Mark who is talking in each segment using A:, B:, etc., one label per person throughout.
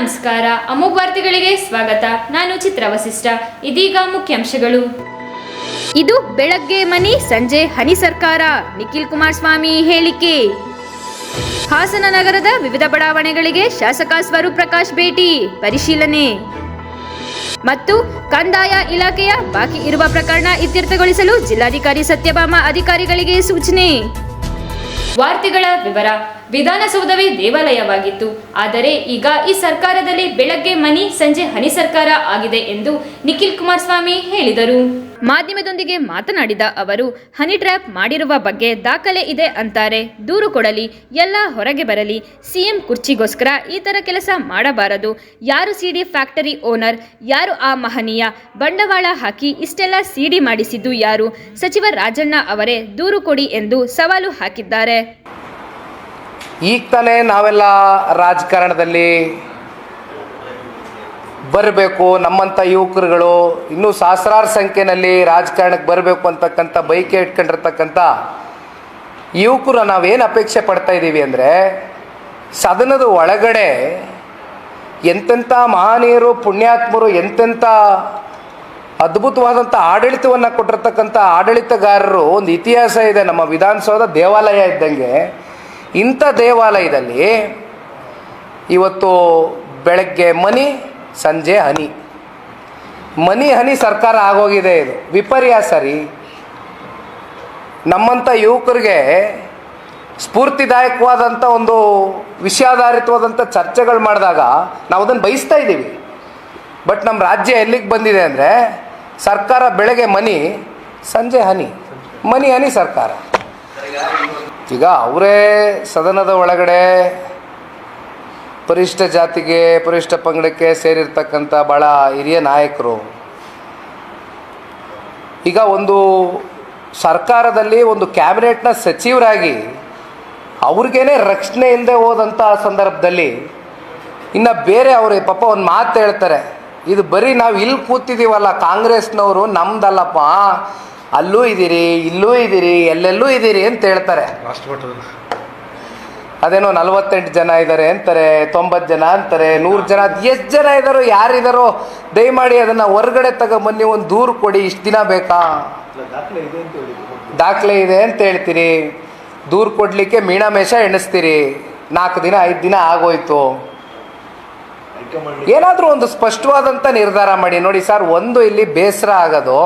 A: ನಮಸ್ಕಾರ. ಅಮೋಘ ವಾರ್ತೆಗಳಿಗೆ ಸ್ವಾಗತ. ನಾನು ಚಿತ್ರ ವಸಿಷ್ಠ. ಇದೀಗ ಮುಖ್ಯಾಂಶಗಳು. ಇದು ಬೆಳಗ್ಗೆ ಮನಿ ಸಂಜೆ ಹನಿ ಸರ್ಕಾರ. ನಿಖಿಲ್ ಕುಮಾರಸ್ವಾಮಿ ಹೇಳಿಕೆ. ಹಾಸನ ನಗರದ ವಿವಿಧ ಬಡಾವಣೆಗಳಿಗೆ ಶಾಸಕ ಸ್ವರೂಪ್ ಪ್ರಕಾಶ್ ಭೇಟಿ ಪರಿಶೀಲನೆ. ಮತ್ತು ಕಂದಾಯ ಇಲಾಖೆಯ ಬಾಕಿ ಇರುವ ಪ್ರಕರಣ ಇತ್ಯರ್ಥಗೊಳಿಸಲು ಜಿಲ್ಲಾಧಿಕಾರಿ ಸತ್ಯಭಾಮ ಅಧಿಕಾರಿಗಳಿಗೆ ಸೂಚನೆ. ವಾರ್ತೆಗಳ ವಿವರ. ವಿಧಾನಸೌಧವೇ ದೇವಾಲಯವಾಗಿತ್ತು. ಆದರೆ ಈಗ ಈ ಸರ್ಕಾರದಲ್ಲಿ ಬೆಳಗ್ಗೆ ಮನಿ ಸಂಜೆ ಹನಿ ಸರ್ಕಾರ ಆಗಿದೆ ಎಂದು ನಿಖಿಲ್ ಕುಮಾರಸ್ವಾಮಿ ಹೇಳಿದರು. ಮಾಧ್ಯಮದೊಂದಿಗೆ ಮಾತನಾಡಿದ ಅವರು, ಹನಿ ಟ್ರ್ಯಾಪ್ ಮಾಡಿರುವ ಬಗ್ಗೆ ದಾಖಲೆ ಇದೆ ಅಂತಾರೆ. ದೂರು ಕೊಡಲಿ, ಎಲ್ಲ ಹೊರಗೆ ಬರಲಿ. ಸಿಎಂ ಕುರ್ಚಿಗೋಸ್ಕರ ಈ ಥರ ಕೆಲಸ ಮಾಡಬಾರದು. ಯಾರು ಸಿಡಿ ಫ್ಯಾಕ್ಟರಿ ಓನರ್, ಯಾರು ಆ ಮಹನೀಯ? ಬಂಡವಾಳ ಹಾಕಿ ಇಷ್ಟೆಲ್ಲ ಸಿಡಿ ಮಾಡಿಸಿದ್ದು ಯಾರು? ಸಚಿವ ರಾಜಣ್ಣ ಅವರೇ ದೂರು ಕೊಡಿ ಎಂದು ಸವಾಲು ಹಾಕಿದ್ದಾರೆ.
B: ಈಗ ತಾನೇ ನಾವೆಲ್ಲ ರಾಜಕಾರಣದಲ್ಲಿ ಬರಬೇಕು ನಮ್ಮಂಥ ಯುವಕರುಗಳು ಇನ್ನೂ ಸಹಸ್ರಾರು ಸಂಖ್ಯೆಯಲ್ಲಿ ರಾಜಕಾರಣಕ್ಕೆ ಬರಬೇಕು ಅಂತಕ್ಕಂಥ ಬೈಕೆ ಇಟ್ಕೊಂಡಿರ್ತಕ್ಕಂಥ ಯುವಕರು ನಾವೇನು ಅಪೇಕ್ಷೆ ಪಡ್ತಾ ಇದ್ದೀವಿ ಅಂದರೆ ಸದನದ ಒಳಗಡೆ ಎಂತೆಂಥ ಮಹನೀಯರು, ಪುಣ್ಯಾತ್ಮರು, ಎಂತೆಂಥ ಅದ್ಭುತವಾದಂಥ ಆಡಳಿತವನ್ನು ಕೊಟ್ಟಿರ್ತಕ್ಕಂಥ ಆಡಳಿತಗಾರರು, ಒಂದು ಇತಿಹಾಸ ಇದೆ, ನಮ್ಮ ವಿಧಾನಸೌಧ ದೇವಾಲಯ ಇದ್ದಂಗೆ. ಇಂಥ ದೇವಾಲಯದಲ್ಲಿ ಇವತ್ತು ಬೆಳಗ್ಗೆ ಮನಿ, ಸಂಜೆ ಹನಿ. ಮನಿ, ಹನಿ ಸರ್ಕಾರ ಆಗೋಗಿದೆ ಇದು. ವಿಪರ್ಯಾಸ ರೀ ನಮ್ಮಂಥ ಯುವಕರಿಗೆ ಸ್ಫೂರ್ತಿದಾಯಕವಾದಂಥ ಒಂದು ವಿಷಯಾಧಾರಿತವಾದಂಥ ಚರ್ಚೆಗಳು ಮಾಡಿದಾಗ ನಾವು ಅದನ್ನು ಬಯಸ್ತಾ ಇದ್ದೀವಿ. ಬಟ್ ನಮ್ಮ ರಾಜ್ಯ ಎಲ್ಲಿಗೆ ಬಂದಿದೆ ಅಂದರೆ ಸರ್ಕಾರ ಬೆಳಗ್ಗೆ ಮನಿ, ಸಂಜೆ ಹನಿ. ಮನಿ, ಹನಿ ಸರ್ಕಾರ. ಈಗ ಅವರೇ ಸದನದ ಒಳಗಡೆ ಪರಿಷ್ಠ ಜಾತಿಗೆ, ಪರಿಷ್ಠ ಪಂಗಡಕ್ಕೆ ಸೇರಿರ್ತಕ್ಕಂಥ ಭಾಳ ಹಿರಿಯ ನಾಯಕರು. ಈಗ ಒಂದು ಸರ್ಕಾರದಲ್ಲಿ ಒಂದು ಕ್ಯಾಬಿನೆಟ್ನ ಸಚಿವರಾಗಿ ಅವ್ರಿಗೇನೆ ರಕ್ಷಣೆ ಇಲ್ಲದೆ ಹೋದಂಥ ಸಂದರ್ಭದಲ್ಲಿ ಇನ್ನು ಬೇರೆ ಅವರು ಪಾಪ ಒಂದು ಮಾತು ಹೇಳ್ತಾರೆ, ಇದು ಬರೀ ನಾವು ಇಲ್ಲಿ ಕೂತಿದ್ದೀವಲ್ಲ ಕಾಂಗ್ರೆಸ್ನವರು, ನಮ್ದಲ್ಲಪ್ಪ. ಅಲ್ಲೂ ಇದ್ದೀರಿ ಇಲ್ಲೂ ಇದ್ದೀರಿ ಎಲ್ಲೆಲ್ಲೂ ಇದ್ದೀರಿ ಅಂತ ಹೇಳ್ತಾರೆ. ಅದೇನೋ ನಲವತ್ತೆಂಟು ಜನ ಇದ್ದಾರೆ ಅಂತಾರೆ ತೊಂಬತ್ತು ಜನ ಅಂತಾರೆ ನೂರು ಜನ ಎಷ್ಟು ಜನ ಇದ್ದಾರೋ ಯಾರಿದಾರೋ ದಯಮಾಡಿ ಅದನ್ನು ಹೊರಗಡೆ ತಗೊಂಬನ್ನಿ ಒಂದು ದೂರು ಕೊಡಿ ಇಷ್ಟು ದಿನ ಬೇಕಾ? ದಾಖಲೆ ಇದೆ ಅಂತ ಹೇಳ್ತೀರಿ. ದೂರು ಕೊಡಲಿಕ್ಕೆ ಮೀಣಾಮೇಷ ಎಣಿಸ್ತೀರಿ. ನಾಲ್ಕು ದಿನ ಐದು ದಿನ ಆಗೋಯ್ತು. ಏನಾದರೂ ಒಂದು ಸ್ಪಷ್ಟವಾದಂಥ ನಿರ್ಧಾರ ಮಾಡಿ. ನೋಡಿ ಸರ್ ಒಂದು ಇಲ್ಲಿ ಬೇಸರ ಆಗೋದು.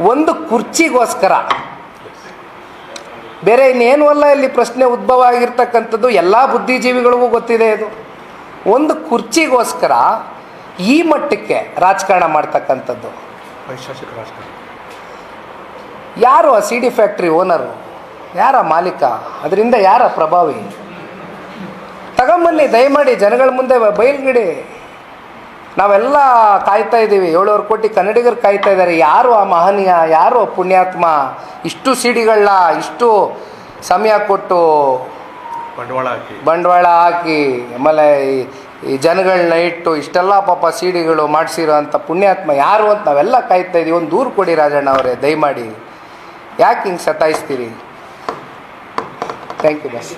B: ಒಂದು ಕುರ್ಚಿಗೋಸ್ಕರ. ಬೇರೆ ಇನ್ನೇನು ಅಲ್ಲ ಇಲ್ಲಿ ಪ್ರಶ್ನೆ ಉದ್ಭವ ಆಗಿರ್ತಕ್ಕಂಥದ್ದು ಎಲ್ಲ ಬುದ್ಧಿಜೀವಿಗಳಿಗೂ ಗೊತ್ತಿದೆ ಇದು. ಒಂದು ಕುರ್ಚಿಗೋಸ್ಕರ ಈ ಮಟ್ಟಕ್ಕೆ ರಾಜಕಾರಣ ಮಾಡ್ತಕ್ಕಂಥದ್ದು. ಯಾರು ಆ ಸಿ ಡಿ ಫ್ಯಾಕ್ಟ್ರಿ ಓನರು? ಯಾರ ಮಾಲೀಕ? ಅದರಿಂದ ಯಾರ ಪ್ರಭಾವಿ? ತಗೊಂಬನ್ನಿ ದಯಮಾಡಿ ಜನಗಳ ಮುಂದೆ ಬಯಲ್ಗಿಡಿ. ನಾವೆಲ್ಲ ಕಾಯ್ತಾ ಇದ್ದೀವಿ. ಏಳುವರೆ ಕೋಟಿ ಕನ್ನಡಿಗರು ಕಾಯ್ತಾ ಇದ್ದಾರೆ. ಯಾರು ಆ ಮಹನೀಯ ಯಾರು ಆ ಪುಣ್ಯಾತ್ಮ? ಇಷ್ಟು ಸಿಡಿಗಳನ್ನ ಇಷ್ಟು ಸಮಯ ಕೊಟ್ಟು
C: ಬಂಡವಾಳ ಹಾಕಿ.
B: ಬಂಡವಾಳ ಹಾಕಿ ಆಮೇಲೆ ಈ- ಈ ಜನಗಳನ್ನ ಇಟ್ಟು ಇಷ್ಟೆಲ್ಲ ಪಾಪ ಸಿಡಿಗಳು ಮಾಡಿಸಿರೋ ಅಂಥ ಪುಣ್ಯಾತ್ಮ ಯಾರು ಅಂತ ನಾವೆಲ್ಲ ಕಾಯ್ತಾ ಇದ್ದೀವಿ. ಒಂದು ದೂರು ಕೊಡಿ ರಾಜಣ್ಣ ಅವರೇ ದಯಮಾಡಿ. ಯಾಕೆ ಹಿಂಗೆ ಸತಾಯಿಸ್ತೀರಿ? ಥ್ಯಾಂಕ್ ಯು ಬಸ್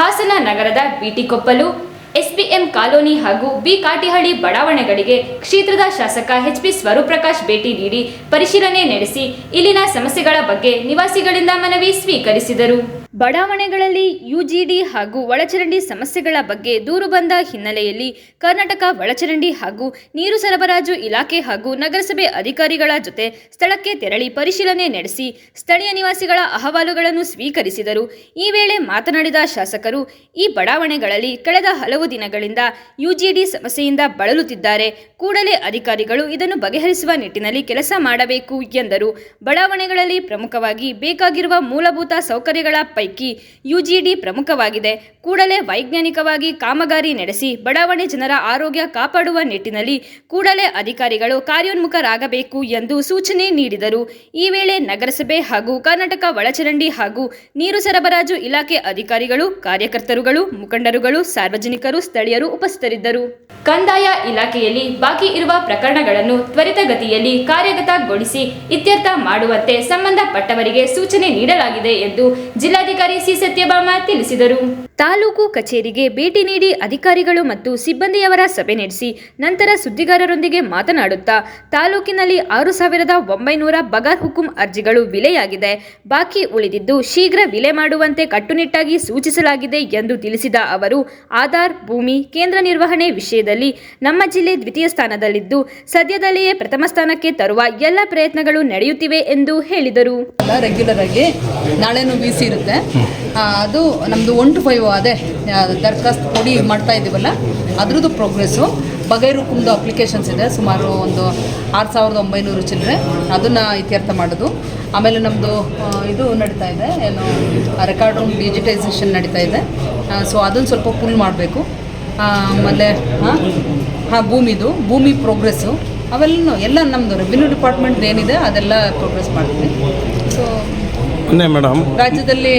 A: ಹಾಸನ ನಗರದ ಬಿಟಿ ಕೊಪ್ಪಲು ಎಸ್ಬಿಎಂ ಕಾಲೋನಿ ಹಾಗೂ ಬಿ ಕಾಟಿಹಳ್ಳಿ ಬಡಾವಣೆಗಳಿಗೆ ಕ್ಷೇತ್ರದ ಶಾಸಕ ಎಚ್ ಪಿ ಸ್ವರೂಪ್ ಪ್ರಕಾಶ್ ಭೇಟಿ ನೀಡಿ ಪರಿಶೀಲನೆ ನಡೆಸಿ ಇಲ್ಲಿನ ಸಮಸ್ಯೆಗಳ ಬಗ್ಗೆ ನಿವಾಸಿಗಳಿಂದ ಮನವಿ ಸ್ವೀಕರಿಸಿದರು. ಬಡಾವಣೆಗಳಲ್ಲಿ ಯುಜಿಡಿ ಹಾಗೂ ಒಳಚರಂಡಿ ಸಮಸ್ಯೆಗಳ ಬಗ್ಗೆ ದೂರು ಬಂದ ಹಿನ್ನೆಲೆಯಲ್ಲಿ ಕರ್ನಾಟಕ ಒಳಚರಂಡಿ ಹಾಗೂ ನೀರು ಸರಬರಾಜು ಇಲಾಖೆ ಹಾಗೂ ನಗರಸಭೆ ಅಧಿಕಾರಿಗಳ ಜೊತೆ ಸ್ಥಳಕ್ಕೆ ತೆರಳಿ ಪರಿಶೀಲನೆ ನಡೆಸಿ ಸ್ಥಳೀಯ ನಿವಾಸಿಗಳ ಅಹವಾಲುಗಳನ್ನು ಸ್ವೀಕರಿಸಿದರು. ಈ ವೇಳೆ ಮಾತನಾಡಿದ ಶಾಸಕರು, ಈ ಬಡಾವಣೆಗಳಲ್ಲಿ ಕಳೆದ ಹಲವು ದಿನಗಳಿಂದ ಯುಜಿಡಿ ಸಮಸ್ಯೆಯಿಂದ ಬಳಲುತ್ತಿದ್ದಾರೆ. ಕೂಡಲೇ ಅಧಿಕಾರಿಗಳು ಇದನ್ನು ಬಗೆಹರಿಸುವ ನಿಟ್ಟಿನಲ್ಲಿ ಕೆಲಸ ಮಾಡಬೇಕು ಎಂದರು. ಬಡಾವಣೆಗಳಲ್ಲಿ ಪ್ರಮುಖವಾಗಿ ಬೇಕಾಗಿರುವ ಮೂಲಭೂತ ಸೌಕರ್ಯಗಳ ಪೈಕಿ ಯುಜಿಡಿ ಪ್ರಮುಖವಾಗಿದೆ. ಕೂಡಲೇ ವೈಜ್ಞಾನಿಕವಾಗಿ ಕಾಮಗಾರಿ ನಡೆಸಿ ಬಡಾವಣೆ ಜನರ ಆರೋಗ್ಯ ಕಾಪಾಡುವ ನಿಟ್ಟಿನಲ್ಲಿ ಕೂಡಲೇ ಅಧಿಕಾರಿಗಳು ಕಾರ್ಯೋನ್ಮುಖರಾಗಬೇಕು ಎಂದು ಸೂಚನೆ ನೀಡಿದರು. ಈ ವೇಳೆ ನಗರಸಭೆ ಹಾಗೂ ಕರ್ನಾಟಕ ಒಳಚರಂಡಿ ಹಾಗೂ ನೀರು ಸರಬರಾಜು ಇಲಾಖೆ ಅಧಿಕಾರಿಗಳು, ಕಾರ್ಯಕರ್ತರುಗಳು, ಮುಖಂಡರುಗಳು, ಸಾರ್ವಜನಿಕರು, ಸ್ಥಳೀಯರು ಉಪಸ್ಥಿತರಿದ್ದರು. ಕಂದಾಯ ಇಲಾಖೆಯಲ್ಲಿ ಬಾಕಿ ಇರುವ ಪ್ರಕರಣಗಳನ್ನು ತ್ವರಿತಗತಿಯಲ್ಲಿ ಕಾರ್ಯಗತಗೊಳಿಸಿ ಇತ್ಯರ್ಥ ಮಾಡುವಂತೆ ಸಂಬಂಧಪಟ್ಟವರಿಗೆ ಸೂಚನೆ ನೀಡಲಾಗಿದೆ ಎಂದು ಜಿಲ್ಲಾಧಿಕಾರಿ ಜಿಲ್ಲಾಧಿಕಾರಿ ಸಿ ಸತ್ಯಭಾಮ ತಿಳಿಸಿದರು. ತಾಲೂಕು ಕಚೇರಿಗೆ ಭೇಟಿ ನೀಡಿ ಅಧಿಕಾರಿಗಳು ಮತ್ತು ಸಿಬ್ಬಂದಿಯವರ ಸಭೆ ನಡೆಸಿ ನಂತರ ಸುದ್ದಿಗಾರರೊಂದಿಗೆ ಮಾತನಾಡುತ್ತಾ ತಾಲೂಕಿನಲ್ಲಿ ಆರು ಸಾವಿರದ ಒಂಬೈನೂರ ಬಗಾರ್ ಹುಕುಂ ಅರ್ಜಿಗಳು ವಿಲೆಯಾಗಿದೆ. ಬಾಕಿ ಉಳಿದಿದ್ದು ಶೀಘ್ರ ವಿಲೆ ಮಾಡುವಂತೆ ಕಟ್ಟುನಿಟ್ಟಾಗಿ ಸೂಚಿಸಲಾಗಿದೆ ಎಂದು ತಿಳಿಸಿದ ಅವರು ಆಧಾರ್ ಭೂಮಿ ಕೇಂದ್ರ ನಿರ್ವಹಣೆ ವಿಷಯದಲ್ಲಿ ನಮ್ಮ ಜಿಲ್ಲೆ ದ್ವಿತೀಯ ಸ್ಥಾನದಲ್ಲಿದ್ದು ಸದ್ಯದಲ್ಲಿಯೇ ಪ್ರಥಮ ಸ್ಥಾನಕ್ಕೆ ತರುವ ಎಲ್ಲ ಪ್ರಯತ್ನಗಳು ನಡೆಯುತ್ತಿವೆ ಎಂದು ಹೇಳಿದರು.
D: ರೆಗ್ಯುಲರ್ ಆಗಿ ನಾಳೆನೂ ವಿ ಸಿ ಇರುತ್ತೆ. ಅದು ನಮ್ಮದು ಒನ್ ಟು ಫೈವ್ ಅದೇ ದರ್ಖಾಸ್ತು ಕೊಡಿ ಮಾಡ್ತಾ ಇದ್ದೀವಲ್ಲ, ಅದ್ರದ್ದು ಪ್ರೋಗ್ರೆಸ್ಸು ಬಗೈರುಕುಮ್ದು ಅಪ್ಲಿಕೇಶನ್ಸ್ ಇದೆ, ಸುಮಾರು ಒಂದು ಆರು ಸಾವಿರದ ಒಂಬೈನೂರು ಚಿಲ್ಲರೆ ಅದನ್ನು ಇತ್ಯರ್ಥ ಮಾಡೋದು. ಆಮೇಲೆ ನಮ್ಮದು ಇದು ನಡೀತಾ ಇದೆ, ಏನು ರೆಕಾರ್ಡ್ ರೂಮ್ ಡಿಜಿಟೈಸೇಷನ್ ನಡೀತಾ ಇದೆ. ಸೊ ಅದನ್ನು ಸ್ವಲ್ಪ ಫುಲ್ ಮಾಡಬೇಕು. ಆಮೇಲೆ, ಹಾಂ ಹಾಂ, ಭೂಮಿದು, ಭೂಮಿ ಪ್ರೋಗ್ರೆಸ್ಸು ಅವೆಲ್ಲ ಎಲ್ಲ ನಮ್ಮದು ರೆವಿನ್ಯೂ ಡಿಪಾರ್ಟ್ಮೆಂಟ್ ಏನಿದೆ ಅದೆಲ್ಲ ಪ್ರೋಗ್ರೆಸ್ ಮಾಡ್ತೀವಿ. So
E: madam.
D: ರಾಜ್ಯದಲ್ಲಿ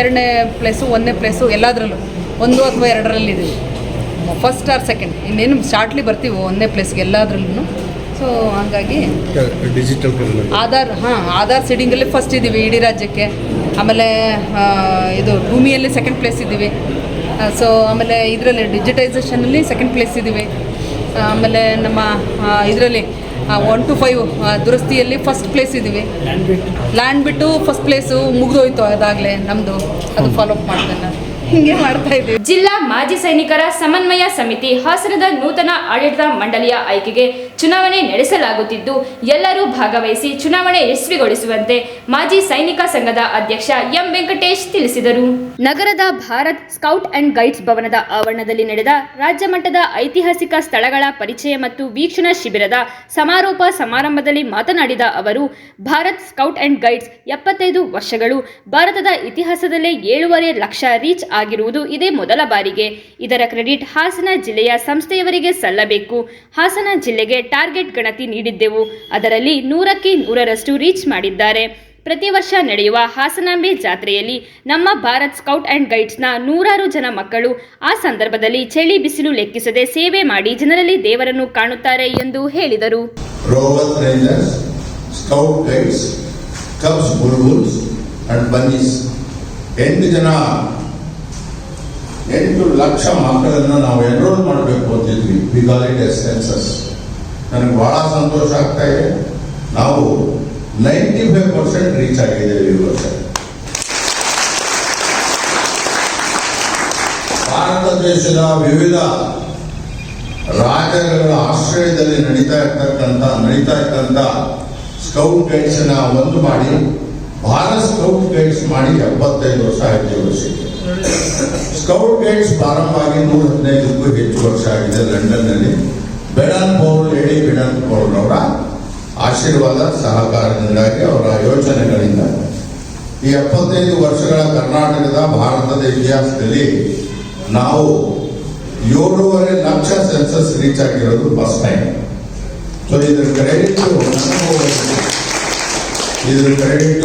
D: ಎರಡನೇ ಪ್ಲೇಸು ಒಂದನೇ ಪ್ಲೇಸು ಎಲ್ಲದರಲ್ಲೂ ಒಂದು ಅಥವಾ ಎರಡರಲ್ಲಿ ಇದೀವಿ. ಫಸ್ಟ್ ಆರ್ ಸೆಕೆಂಡ್ ಇನ್ನೇನು ಶಾರ್ಟ್ಲಿ ಬರ್ತೀವಿ ಒಂದನೇ ಪ್ಲೇಸ್ಗೆ ಎಲ್ಲದರಲ್ಲೂ ಸೊ ಹಾಗಾಗಿ
C: ಡಿಜಿಟಲ್
D: ಆಧಾರ್ ಹಾಂ ಆಧಾರ್ ಸೀಡಿಂಗಲ್ಲಿ ಫಸ್ಟ್ ಇದ್ದೀವಿ ಇಡೀ ರಾಜ್ಯಕ್ಕೆ. ಆಮೇಲೆ ಇದು ಭೂಮಿಯಲ್ಲಿ ಸೆಕೆಂಡ್ ಪ್ಲೇಸ್ ಇದ್ದೀವಿ ಸೊ ಆಮೇಲೆ ಇದರಲ್ಲಿ ಡಿಜಿಟೈಸೇಷನಲ್ಲಿ ಸೆಕೆಂಡ್ ಪ್ಲೇಸ್ ಇದ್ದೀವಿ ಆಮೇಲೆ ನಮ್ಮ ಇದರಲ್ಲಿ ಒನ್ ಟು ಫೈವ್ ದುರಸ್ತಿಯಲ್ಲಿ ಫಸ್ಟ್ ಪ್ಲೇಸ್ ಇದ್ದೀವಿ ಲ್ಯಾಂಡ್ ಬಿಟ್ಟು? ಫಸ್ಟ್ ಪ್ಲೇಸು ಮುಗಿದೋಯ್ತು ಅದಾಗಲೇ ನಮ್ಮದು ಅದು ಫಾಲೋಅಪ್ ಮಾಡ್ತೇನೆ ನಾನು. ಹಿಂಗೆ ಮಾಡ್ತಾ ಇದ್ದೀವಿ.
A: ಜಿಲ್ಲಾ ಮಾಜಿ ಸೈನಿಕರ ಸಮನ್ವಯ ಸಮಿತಿ ಹಾಸನದ ನೂತನ ಆಡಳಿತ ಮಂಡಳಿಯ ಆಯ್ಕೆಗೆ ಚುನಾವಣೆ ನಡೆಸಲಾಗುತ್ತಿದ್ದು ಎಲ್ಲರೂ ಭಾಗವಹಿಸಿ ಚುನಾವಣೆ ಯಶಸ್ವಿಗೊಳಿಸುವಂತೆ ಮಾಜಿ ಸೈನಿಕ ಸಂಘದ ಅಧ್ಯಕ್ಷ ಎಂ ವೆಂಕಟೇಶ್ ತಿಳಿಸಿದರು. ನಗರದ ಭಾರತ್ ಸ್ಕೌಟ್ ಅಂಡ್ ಗೈಡ್ಸ್ ಭವನದ ಆವರಣದಲ್ಲಿ ನಡೆದ ರಾಜ್ಯ ಮಟ್ಟದ ಐತಿಹಾಸಿಕ ಸ್ಥಳಗಳ ಪರಿಚಯ ಮತ್ತು ವೀಕ್ಷಣಾ ಶಿಬಿರದ ಸಮಾರೋಪ ಸಮಾರಂಭದಲ್ಲಿ ಮಾತನಾಡಿದ ಅವರು ಭಾರತ್ ಸ್ಕೌಟ್ ಅಂಡ್ ಗೈಡ್ಸ್ ಎಪ್ಪತ್ತೈದು ವರ್ಷಗಳು ಭಾರತದ ಇತಿಹಾಸದಲ್ಲೇ ಏಳುವರೆ ಲಕ್ಷ ರೀಚ್ ಆಗಿರುವುದು ಇದೇ ಮೊದಲ ಬಾರಿಗೆ. ಇದರ ಕ್ರೆಡಿಟ್ ಹಾಸನ ಜಿಲ್ಲೆಯ ಸಂಸ್ಥೆಯವರಿಗೆ ಸಲ್ಲಬೇಕು. ಹಾಸನ ಜಿಲ್ಲೆಗೆ ಟಾರ್ಗೆಟ್ ಗಣತಿ ನೀಡಿದ್ದೆವು. ಅದರಲ್ಲಿ ನೂರಕ್ಕೆ ನೂರರಷ್ಟು ರೀಚ್ ಮಾಡಿದ್ದಾರೆ. ಪ್ರತಿ ವರ್ಷ ನಡೆಯುವ ಹಾಸನಾಂಬೆ ಜಾತ್ರೆಯಲ್ಲಿ ನಮ್ಮ ಭಾರತ್ ಸ್ಕೌಟ್ ಅಂಡ್ ಗೈಡ್ಸ್ನ ನೂರಾರು ಜನ ಮಕ್ಕಳು ಆ ಸಂದರ್ಭದಲ್ಲಿ ಚಳಿ ಬಿಸಿಲು ಲೆಕ್ಕಿಸದೆ ಸೇವೆ ಮಾಡಿ ಜನರಲ್ಲಿ ದೇವರನ್ನು ಕಾಣುತ್ತಾರೆ ಎಂದು ಹೇಳಿದರು.
F: ಎಂಟು rangers, ಎಂಟು ಲಕ್ಷ ಮಕ್ಕಳನ್ನ ನಾವು ಎನ್ರೋಲ್ ಮಾಡಬೇಕು ಅಂತಿದ್ವಿ ಇಟ್ ಎಸ್ ಸೆನ್ಸಸ್ ನನಗೆ ಬಹಳ ಸಂತೋಷ ಆಗ್ತಾ ಇದೆ. ನಾವು ನೈಂಟಿ ಫೈವ್ ಪರ್ಸೆಂಟ್ ರೀಚ್ ಆಗಿದ್ದೇವೆ ಈ ವರ್ಷ. ಭಾರತ ದೇಶದ ವಿವಿಧ ರಾಜ್ಯಗಳ ಆಶ್ರಯದಲ್ಲಿ ನಡೀತಾ ಇರ್ತಕ್ಕಂಥ ನಡೀತಾ ಇರ್ತಕ್ಕಂಥ ಸ್ಕೌಟ್ ಗೈಡ್ಸ್ ಒಂದು ಮಾಡಿ. ಭಾರತ್ ಸ್ಕೌಟ್ ಗೈಡ್ಸ್ ಮಾಡಿ ಎಪ್ಪತ್ತೈದು ವರ್ಷ ಆಗಿದೆ ವರ್ಷಕ್ಕೆ ಸ್ಕೌಟ್ ಗೈಡ್ಸ್ ಪ್ರಾರಂಭ ಆಗಿ ನೂರ ಹದಿನೈದಕ್ಕೂ ಹೆಚ್ಚು ವರ್ಷ ಆಗಿದೆ ಲಂಡನ್ನಲ್ಲಿ Baden Powell Lady Baden Powell ಅವರ ಆಶೀರ್ವಾದ, ಸಹಕಾರದಿಂದಾಗಿ ಅವರ ಯೋಚನೆಗಳಿಂದ. ಈ ಎಪ್ಪತ್ತೈದು ವರ್ಷಗಳ ಕರ್ನಾಟಕದ ಭಾರತದ ಇತಿಹಾಸದಲ್ಲಿ ನಾವು ಏಳೂವರೆ ಲಕ್ಷ ಸೆನ್ಸಸ್ ರೀಚ್ ಆಗಿರೋದು ಫಸ್ಟ್ ಟೈಮ್ ಸೊ ಇದ್ರ ಕ್ರೆಡಿಟ್ ಇದ್ರ ಕ್ರೆಡಿಟ್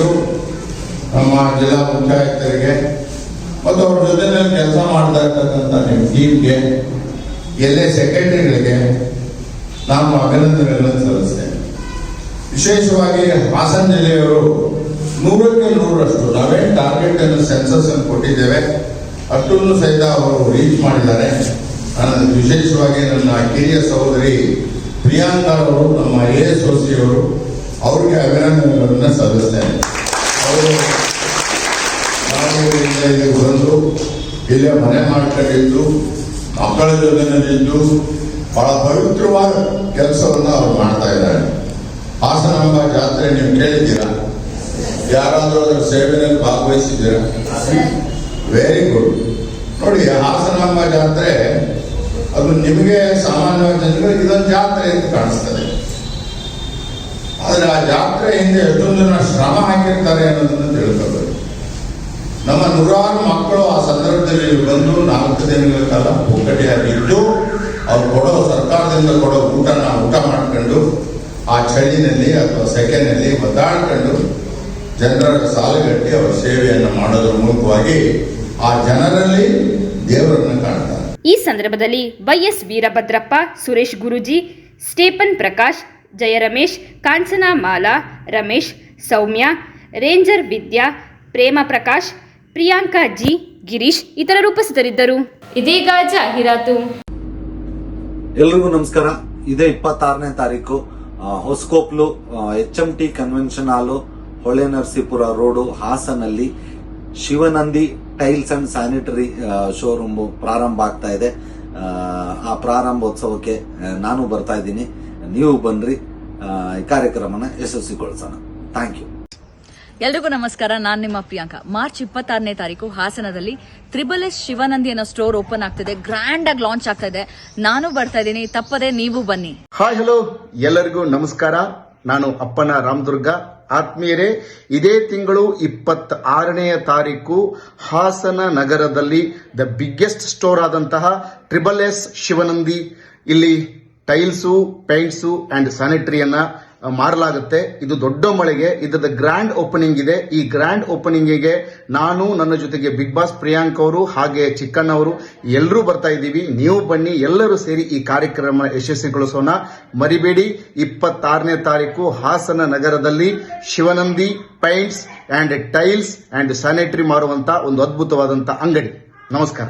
F: ನಮ್ಮ ಜಿಲ್ಲಾ ಪಂಚಾಯತರಿಗೆ ಮತ್ತು ಅವ್ರ ಜೊತೆನಲ್ಲಿ ಕೆಲಸ ಮಾಡ್ತಾ ಇರ್ತಕ್ಕಂಥ ನಿಮ್ಮ ಟೀಮ್ಗೆ ಎಲ್ಲೇ ಸೆಕ್ರೆಟರಿಗಳಿಗೆ ನಾನು ಅಭಿನಂದನೆಗಳನ್ನು ಸಲ್ಲಿಸ್ತೇನೆ. ವಿಶೇಷವಾಗಿ ಹಾಸನ ಜಿಲ್ಲೆಯವರು ನೂರಕ್ಕೆ ನೂರರಷ್ಟು, ನಾವೇನು ಟಾರ್ಗೆಟ್ ಅನ್ನು ಸೆನ್ಸಸ್ ಅನ್ನು ಕೊಟ್ಟಿದ್ದೇವೆ, ಅಷ್ಟನ್ನು ಸಹಿತ ಅವರು ರೀಚ್ ಮಾಡಿದ್ದಾರೆ. ನಾನು ವಿಶೇಷವಾಗಿ ನನ್ನ ಕಿರಿಯ ಸಹೋದರಿ ಪ್ರಿಯಾಂಕಾ ಅವರು, ನಮ್ಮ ಎ ಎಸ್ ಅವರಿಗೆ ಅಭಿನಂದನೆಗಳನ್ನು ಸಲ್ಲಿಸ್ತೇನೆ ಅವರು ನಾವು ಇಲ್ಲಿ ಇಲ್ಲಿಗೆ ಬಂದು, ಇಲ್ಲೇ ಮನೆ ಮಾಡ್ಕೊಂಡಿದ್ದು ಮಕ್ಕಳ ಜೊತೆನಲ್ಲಿದ್ದು ಬಹಳ ಪವಿತ್ರವಾದ ಕೆಲಸವನ್ನು ಅವ್ರು ಮಾಡ್ತಾ ಇದ್ದಾರೆ. ಹಾಸನಾಂಬ ಜಾತ್ರೆ ನೀವು ಕೇಳಿದ್ದೀರಾ? ಯಾರಾದರೂ ಅದರ ಸೇವೆಯಲ್ಲಿ ಭಾಗವಹಿಸಿದ್ದೀರಾ? ವೆರಿ ಗುಡ್ ನೋಡಿ, ಹಾಸನಾಂಬ ಜಾತ್ರೆ, ಅದು ನಿಮಗೆ ಸಾಮಾನ್ಯವಾಗಿ ಜನರಿಗೆ ಇದೊಂದು ಜಾತ್ರೆ ಅಂತ ಕಾಣಿಸ್ತದೆ. ಆದರೆ ಆ ಜಾತ್ರೆ ಹಿಂದೆ ಎಷ್ಟೊಂದು ಜನ ಶ್ರಮ ಹಾಕಿರ್ತಾರೆ ಅನ್ನೋದನ್ನು ತಿಳ್ಕೋಬೇಕು ನಮ್ಮ ನೂರಾರು ಮಕ್ಕಳು ಆ ಸಂದರ್ಭದಲ್ಲಿ ಬಂದು ನಾಲ್ಕು ದಿನಗಳ ಕಾಲ ಒಗ್ಗಟ್ಟೆಯಾಗಿದ್ದು ಅವ್ರು ಕೊಡೋ ಸರ್ಕಾರದಿಂದ ಕೊಡೋ ಊಟನ ಊಟ ಮಾಡ್ಕೊಂಡು ಆ ಚಳಿನಲ್ಲಿ ಅಥವಾ ಸೆಕೆನಲ್ಲಿ ಒದ್ದಾಡ್ಕೊಂಡು ಜನರ ಸಾಲುಗಟ್ಟಿ ಅವರ ಸೇವೆಯನ್ನು ಮಾಡೋದ್ರ ಮೂಲಕವಾಗಿ ಆ ಜನರಲ್ಲಿ ದೇವರನ್ನು ಕಾಣ್ತಾರೆ.
A: ಈ ಸಂದರ್ಭದಲ್ಲಿ YS Veerabhadrappa, Suresh Guruji, Stephen Prakash Jayaramesh Kanchana Mala, Ramesh, Soumya, ranger Vidya, Prema Prakash, Priyanka ji, Girish ಇತರರು ಉಪಸ್ಥಿತರಿದ್ದರು. ಇದೀಗ ಜಾಹೀರಾತು.
E: ಎಲ್ರಿಗೂ ನಮಸ್ಕಾರ. ಇದೇ ಇಪ್ಪತ್ತಾರನೇ ತಾರೀಕು. Hosakoplu H M T convention hall Hole Narasipura road ಹಾಸನಲ್ಲಿ Shivanandi tiles and sanitary showroom ಪ್ರಾರಂಭ ಆಗ್ತಾ ಇದೆ. ಆ ಪ್ರಾರಂಭೋತ್ಸವಕ್ಕೆ ನಾನು ಬರ್ತಾ ಇದ್ದೀನಿ. ನೀವು ಬನ್ರಿ ಈ ಕಾರ್ಯಕ್ರಮನ ಯಶಸ್ವಿಗೊಳಿಸೋಣ. ಥ್ಯಾಂಕ್ ಯು
G: ಎಲ್ರಿಗೂ ನಮಸ್ಕಾರ ನಾನು ನಿಮ್ಮ ಪ್ರಿಯಾಂಕಾ. ಮಾರ್ಚ್ ಇಪ್ಪತ್ತಾರನೇ ತಾರೀಕು ಹಾಸನದಲ್ಲಿ ತ್ರಿಬಲ್ ಎಸ್ ಶಿವನಂದಿ ಅನ್ನೋ ಸ್ಟೋರ್ ಓಪನ್ ಆಗ್ತಿದೆ ಗ್ರ್ಯಾಂಡ್ ಆಗಿ ಲಾಂಚ್ ಆಗ್ತಾ ಇದೆ. ನಾನು ಬರ್ತಾ ಇದ್ದೀನಿ ತಪ್ಪದೆ ನೀವು ಬನ್ನಿ.
H: ಹಾಯ್ ಹಲೋ ಎಲ್ಲರಿಗೂ ನಮಸ್ಕಾರ. ನಾನು ಅಪ್ಪನ ರಾಮದುರ್ಗ. ಆತ್ಮೀಯರೇ ಇದೇ ತಿಂಗಳು ಇಪ್ಪತ್ತ ಆರನೆಯ ತಾರೀಕು ಹಾಸನ ನಗರದಲ್ಲಿ ದ ಬಿಗ್ಗೆಸ್ಟ್ ಸ್ಟೋರ್ ಆದಂತಹ ಟ್ರಿಬಲ್ ಎಸ್ ಶಿವನಂದಿ. ಇಲ್ಲಿ ಟೈಲ್ಸು, ಪೇಂಟ್ಸು ಅಂಡ್ ಸ್ಯಾನಿಟರಿಯನ್ನ ಮಾರಲಾಗುತ್ತೆ. ಇದು ದೊಡ್ಡ ಮಳೆಗೆ ಇದರದ ಗ್ರ್ಯಾಂಡ್ ಓಪನಿಂಗ್ ಇದೆ. ಈ ಗ್ರ್ಯಾಂಡ್ ಓಪನಿಂಗಿಗೆ ನಾನು, ನನ್ನ ಜೊತೆಗೆ ಬಿಗ್ ಬಾಸ್ ಪ್ರಿಯಾಂಕ್ ಅವರು, ಹಾಗೆ ಚಿಕ್ಕಣ್ಣ ಅವರು, ಎಲ್ಲರೂ ಬರ್ತಾ ಇದ್ದೀವಿ. ನೀವು ಬನ್ನಿ, ಎಲ್ಲರೂ ಸೇರಿ ಈ ಕಾರ್ಯಕ್ರಮ ಯಶಸ್ವಿಗೊಳಿಸೋಣ. ಮರಿಬೇಡಿ, ಇಪ್ಪತ್ತಾರನೇ ತಾರೀಕು ಹಾಸನ ನಗರದಲ್ಲಿ Shivanandi, paints and tiles and sanitary ಮಾರುವಂತ ಒಂದು ಅದ್ಭುತವಾದಂತಹ ಅಂಗಡಿ. ನಮಸ್ಕಾರ.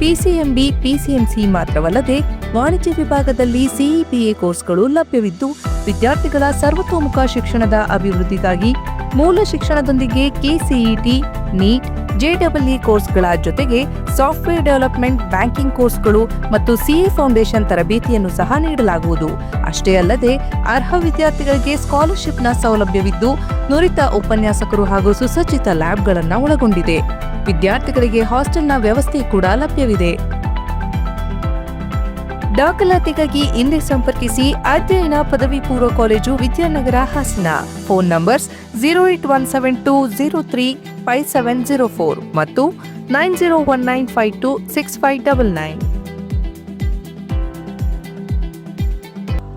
I: ಪಿಸಿಎಂಬಿ, ಪಿಸಿಎಂಸಿ ಮಾತ್ರವಲ್ಲದೆ ವಾಣಿಜ್ಯ ವಿಭಾಗದಲ್ಲಿ ಸಿಇಪಿಎ ಕೋರ್ಸ್ಗಳು ಲಭ್ಯವಿದ್ದು, ವಿದ್ಯಾರ್ಥಿಗಳ ಸರ್ವತೋಮುಖ ಶಿಕ್ಷಣದ ಅಭಿವೃದ್ಧಿಗಾಗಿ ಮೂಲ ಶಿಕ್ಷಣದೊಂದಿಗೆ ಕೆಸಿಇಟಿ, ನೀಟ್ ಜೆಡಬ್ಲ್ಇ ಕೋರ್ಸ್ಗಳ ಜೊತೆಗೆ ಸಾಫ್ಟ್ವೇರ್ ಡೆವಲಪ್ಮೆಂಟ್ ಬ್ಯಾಂಕಿಂಗ್ ಕೋರ್ಸ್ಗಳು ಮತ್ತು ಸಿಎ ಫೌಂಡೇಶನ್ ತರಬೇತಿಯನ್ನು ಸಹ ನೀಡಲಾಗುವುದು. ಅಷ್ಟೇ ಅಲ್ಲದೆ, ಅರ್ಹ ವಿದ್ಯಾರ್ಥಿಗಳಿಗೆ ಸ್ಕಾಲರ್ಶಿಪ್ನ ಸೌಲಭ್ಯವಿದ್ದು, ನುರಿತ ಉಪನ್ಯಾಸಕರು ಹಾಗೂ ಸುಸಜ್ಜಿತ ಲ್ಯಾಬ್ಗಳನ್ನು ಒಳಗೊಂಡಿದೆ. ವಿದ್ಯಾರ್ಥಿಗಳಿಗೆ ಹಾಸ್ಟೆಲ್ನ ವ್ಯವಸ್ಥೆ ಕೂಡ ಲಭ್ಯವಿದೆ. ದಾಖಲಾತಿಗಾಗಿ ಇಂದೇ ಸಂಪರ್ಕಿಸಿ ಅಧ್ಯಯನ ಪದವಿ ಪೂರ್ವ college Vidyanagara Hassan. Phone numbers zero eight one seven two zero three five seven zero four ಮತ್ತು nine zero one nine five two six five double nine.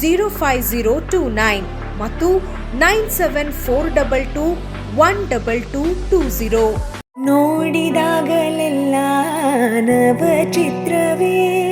J: zero five zero two nine ಮತ್ತು nine seven four double two one double two two zero ನೋಡಿದಾಗಲೆಲ್ಲ ನವ ಚಿತ್ರವೇ.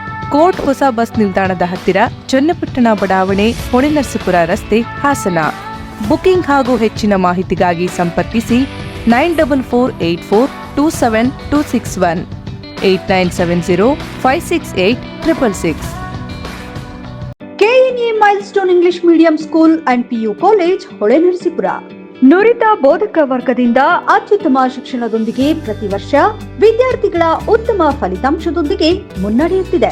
I: Court ಹೊಸ bus ನಿಲ್ದಾಣದ ಹತ್ತಿರ ಚನ್ನಪಟ್ಟಣ ಬಡಾವಣೆ, ಹೊಳೆನರಸೀಪುರ ರಸ್ತೆ Hassan. Booking ಹಾಗೂ ಹೆಚ್ಚಿನ ಮಾಹಿತಿಗಾಗಿ ಸಂಪರ್ಕಿಸಿ nine double four eight four two seven two six one, eight nine seven zero five six eight triple six.
K: KNA milestone English medium school and PU college, Holenarasipura. ನುರಿತ ಬೋಧಕ ವರ್ಗದಿಂದ ಅತ್ಯುತ್ತಮ ಶಿಕ್ಷಣದೊಂದಿಗೆ ಪ್ರತಿ ವರ್ಷ ವಿದ್ಯಾರ್ಥಿಗಳ ಉತ್ತಮ ಫಲಿತಾಂಶದೊಂದಿಗೆ ಮುನ್ನಡೆಯುತ್ತಿದೆ.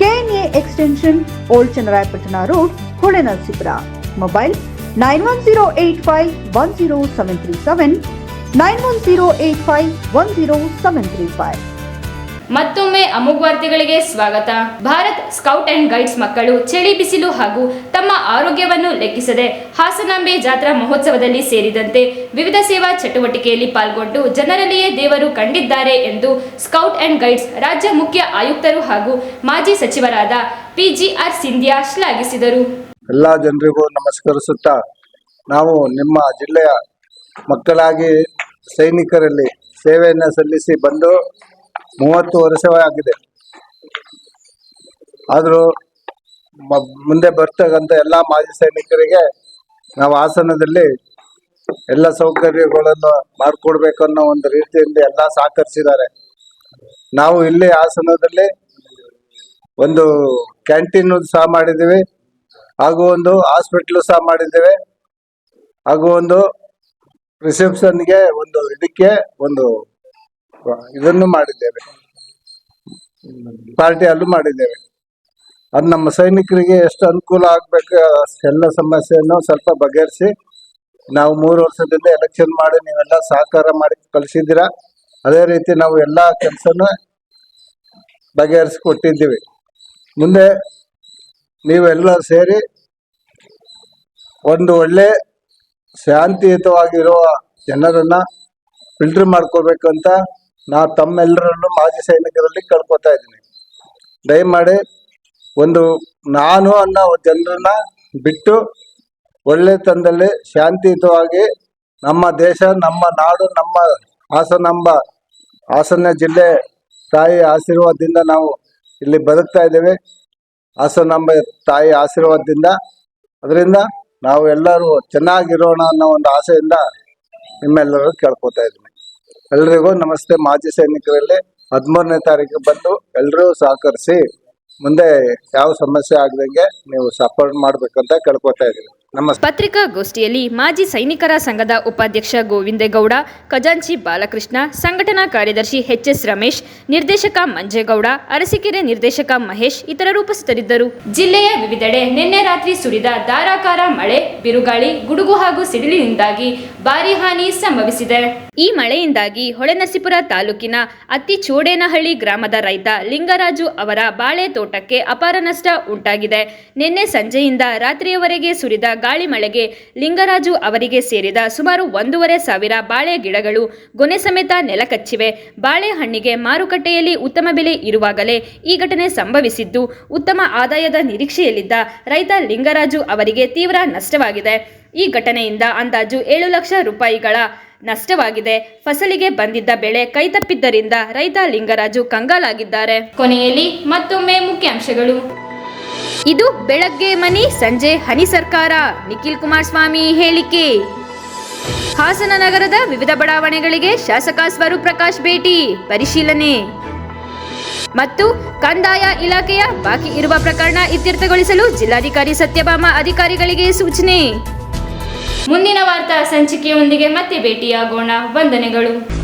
K: KNA extension old Channarayapatna road, Hole Narasipura. Mobile nine one zero eight five one zero seven three seven, nine one zero eight five one zero seven three five.
A: ಮತ್ತೊಮ್ಮೆ ಅಮುಗ್ ವಾರ್ತೆಗಳಿಗೆ ಸ್ವಾಗತ. ಭಾರತ್ ಸ್ಕೌಟ್ ಅಂಡ್ ಗೈಡ್ಸ್ ಮಕ್ಕಳು ಚಳಿ ಬಿಸಿಲು ಹಾಗೂ ತಮ್ಮ ಆರೋಗ್ಯವನ್ನು ಲೆಕ್ಕಿಸದೆ ಹಾಸನಾಂಬೆ ಜಾತ್ರಾ ಮಹೋತ್ಸವದಲ್ಲಿ ಸೇರಿದಂತೆ ವಿವಿಧ ಸೇವಾ ಚಟುವಟಿಕೆಯಲ್ಲಿ ಪಾಲ್ಗೊಂಡು ಜನರಲ್ಲಿಯೇ ದೇವರು ಕಂಡಿದ್ದಾರೆ ಎಂದು ಸ್ಕೌಟ್ ಅಂಡ್ ಗೈಡ್ಸ್ ರಾಜ್ಯ ಮುಖ್ಯ ಆಯುಕ್ತರು ಹಾಗೂ ಮಾಜಿ ಸಚಿವರಾದ ಪಿಜಿಆರ್ ಸಿಂಧ್ಯಾ ಶ್ಲಾಘಿಸಿದರು.
L: ಎಲ್ಲ ಜನರಿಗೂ ನಮಸ್ಕರಿಸುತ್ತಾ ನಾವು ನಿಮ್ಮ ಜಿಲ್ಲೆಯ ಮಕ್ಕಳಾಗಿ ಸೈನಿಕರಲ್ಲಿ ಸೇವೆಯನ್ನು ಸಲ್ಲಿಸಿ ಬಂದು ಮೂವತ್ತು ವರ್ಷವಾಗಿದೆ ಆದರೂ ಮುಂದೆ ಬರ್ತಕ್ಕಂಥ ಎಲ್ಲ ಮಾಜಿ ಸೈನಿಕರಿಗೆ ನಾವು ಹಾಸನದಲ್ಲಿ ಎಲ್ಲ ಸೌಕರ್ಯಗಳನ್ನು ಮಾಡಿಕೊಡ್ಬೇಕನ್ನೋ ಒಂದು ರೀತಿಯಿಂದ ಎಲ್ಲ ಸಹಕರಿಸಿದ್ದಾರೆ. ನಾವು ಇಲ್ಲಿ ಹಾಸನದಲ್ಲಿ ಒಂದು ಕ್ಯಾಂಟೀನ್ ಸಹ ಮಾಡಿದ್ದೀವಿ. ಹಾಗೂ ಒಂದು ಹಾಸ್ಪಿಟ್ಲು ಸಹ ಮಾಡಿದ್ದೇವೆ. ಹಾಗೂ ಒಂದು ರಿಸೆಪ್ಷನ್ಗೆ ಒಂದು ಇದಕ್ಕೆ ಒಂದು ಇದನ್ನು ಮಾಡಿದ್ದೇವೆ. ಪಾರ್ಟಿ ಅಲ್ಲೂ ಮಾಡಿದ್ದೇವೆ. ಅದು ನಮ್ಮ ಸೈನಿಕರಿಗೆ ಎಷ್ಟು ಅನುಕೂಲ ಆಗ್ಬೇಕು, ಎಲ್ಲ ಸಮಸ್ಯೆಯನ್ನು ಸ್ವಲ್ಪ ಬಗೆಹರಿಸಿ, ನಾವು ಮೂರು ವರ್ಷದಿಂದ ಎಲೆಕ್ಷನ್ ಮಾಡಿ ನೀವೆಲ್ಲ ಸಹಕಾರ ಮಾಡಿ ಕಳಿಸಿದ್ದೀರಾ? ಅದೇ ರೀತಿ ನಾವು ಎಲ್ಲ ಕೆಲಸನೂ ಬಗೆಹರಿಸಿ ಕೊಟ್ಟಿದ್ದೀವಿ ಮುಂದೆ ನೀವೆಲ್ಲ ಸೇರಿ ಒಂದು ಒಳ್ಳೆ ಶಾಂತಿಯುತವಾಗಿರುವ ಜನರನ್ನು ಫಿಲ್ಟರ್ ಮಾಡ್ಕೋಬೇಕಂತ ನಾ ತಮ್ಮೆಲ್ಲರಲ್ಲೂ ಮಾಜಿ ಸೈನಿಕರಲ್ಲಿ ಕಳ್ಕೊತಾ ಇದ್ದೀನಿ. ದಯಮಾಡಿ ಒಂದು ನಾನು ಅನ್ನೋ ಜನರನ್ನ ಬಿಟ್ಟು ಒಳ್ಳೆ ತಂದಲ್ಲಿ ಶಾಂತಿಯುತವಾಗಿ ನಮ್ಮ ದೇಶ, ನಮ್ಮ ನಾಡು, ನಮ್ಮ ಹಾಸನಾಂಬ ಹಾಸನ ಜಿಲ್ಲೆ ತಾಯಿ ಆಶೀರ್ವಾದದಿಂದ ನಾವು ಇಲ್ಲಿ ಬದುಕ್ತಾ ಇದ್ದೇವೆ. ಹಾಸನಾಂಬ ತಾಯಿ ಆಶೀರ್ವಾದದಿಂದ ಅದರಿಂದ ನಾವು ಎಲ್ಲರೂ ಚೆನ್ನಾಗಿರೋಣ ಅನ್ನೋ ಒಂದು ಆಸೆಯಿಂದ ನಿಮ್ಮೆಲ್ಲರೂ ಕೇಳ್ಕೊತಾ ಇದ್ದೀನಿ. ಎಲ್ರಿಗೂ ನಮಸ್ತೆ ಮಾಜಿ ಸೈನಿಕರಲ್ಲಿ ಹದಿಮೂರನೇ ತಾರೀಕು ಬಂದು ಎಲ್ಲರೂ ಸಹಕರಿಸಿ ಮುಂದೆ ಯಾವ ಸಮಸ್ಯೆ ಆಗದಂಗೆ ನೀವು ಸಪೋರ್ಟ್ ಮಾಡ್ಬೇಕಂತ ಕೇಳ್ಕೊತಾ ಇದ್ದೀನಿ
A: ಪತ್ರಿಕಾಗೋಷ್ಠಿಯಲ್ಲಿ ಮಾಜಿ ಸೈನಿಕರ ಸಂಘದ ಉಪಾಧ್ಯಕ್ಷ ಗೋವಿಂದೇಗೌಡ, ಖಜಾಂಚಿ ಬಾಲಕೃಷ್ಣ, ಸಂಘಟನಾ ಕಾರ್ಯದರ್ಶಿ ಎಚ್ ಎಸ್ ರಮೇಶ್, ನಿರ್ದೇಶಕ ಮಂಜೇಗೌಡ, ಅರಸೀಕೆರೆ ನಿರ್ದೇಶಕ ಮಹೇಶ್ ಇತರರು ಉಪಸ್ಥಿತರಿದ್ದರು. ಜಿಲ್ಲೆಯ ವಿವಿಧೆಡೆ ನಿನ್ನೆ ರಾತ್ರಿ ಸುರಿದ ಧಾರಾಕಾರ ಮಳೆ, ಬಿರುಗಾಳಿ, ಗುಡುಗು ಹಾಗೂ ಸಿಡಿಲಿನಿಂದಾಗಿ ಭಾರಿ ಹಾನಿ ಸಂಭವಿಸಿದೆ. ಈ ಮಳೆಯಿಂದಾಗಿ ಹೊಳೆನರಸೀಪುರ ತಾಲೂಕಿನ ಅತ್ತಿಚೋಡೇನಹಳ್ಳಿ ಗ್ರಾಮದ ರೈತ ಲಿಂಗರಾಜು ಅವರ ಬಾಳೆ ತೋಟಕ್ಕೆ ಅಪಾರ ನಷ್ಟ ಉಂಟಾಗಿದೆ. ನಿನ್ನೆ ಸಂಜೆಯಿಂದ ರಾತ್ರಿಯವರೆಗೆ ಸುರಿದ ಗಾಳಿ ಮಳೆಗೆ ಲಿಂಗರಾಜು ಅವರಿಗೆ ಸೇರಿದ ಸುಮಾರು ಒಂದೂವರೆ ಸಾವಿರ ಬಾಳೆ ಗಿಡಗಳು ಗೊನೆ ಸಮೇತ ನೆಲಕಚ್ಚಿವೆ ಬಾಳೆಹಣ್ಣಿಗೆ ಮಾರುಕಟ್ಟೆಯಲ್ಲಿ ಉತ್ತಮ ಬೆಲೆ ಇರುವಾಗಲೇ ಈ ಘಟನೆ ಸಂಭವಿಸಿದ್ದು, ಉತ್ತಮ ಆದಾಯದ ನಿರೀಕ್ಷೆಯಲ್ಲಿದ್ದ ರೈತ ಲಿಂಗರಾಜು ಅವರಿಗೆ ತೀವ್ರ ನಷ್ಟವಾಗಿದೆ. ಈ ಘಟನೆಯಿಂದ ಅಂದಾಜು ಏಳು ಲಕ್ಷ ರೂಪಾಯಿಗಳ ನಷ್ಟವಾಗಿದೆ. ಫಸಲಿಗೆ ಬಂದಿದ್ದ ಬೆಳೆ ಕೈತಪ್ಪಿದ್ದರಿಂದ ರೈತ ಲಿಂಗರಾಜು ಕಂಗಾಲಾಗಿದ್ದಾರೆ. ಕೊನೆಯಲ್ಲಿ ಮತ್ತೊಮ್ಮೆ ಮುಖ್ಯಾಂಶಗಳು. ಇದು ಬೆಳಗ್ಗೆ ಮನಿ, ಸಂಜೆ ಹನಿ ಸರ್ಕಾರ. ನಿಖಿಲ್ ಕುಮಾರಸ್ವಾಮಿ ಹೇಳಿಕೆ. ಹಾಸನ ನಗರದ ವಿವಿಧ ಬಡಾವಣೆಗಳಿಗೆ ಶಾಸಕ ಸ್ವರೂಪ್ ಪ್ರಕಾಶ್ ಭೇಟಿ, ಪರಿಶೀಲನೆ. ಮತ್ತು ಕಂದಾಯ ಇಲಾಖೆಯ ಬಾಕಿ ಇರುವ ಪ್ರಕರಣ ಇತ್ಯರ್ಥಗೊಳಿಸಲು ಜಿಲ್ಲಾಧಿಕಾರಿ ಸತ್ಯಭಾಮ ಅಧಿಕಾರಿಗಳಿಗೆ ಸೂಚನೆ. ಮುಂದಿನ ವಾರ್ತಾ ಸಂಚಿಕೆಯೊಂದಿಗೆ ಮತ್ತೆ ಭೇಟಿಯಾಗೋಣ. ವಂದನೆಗಳು.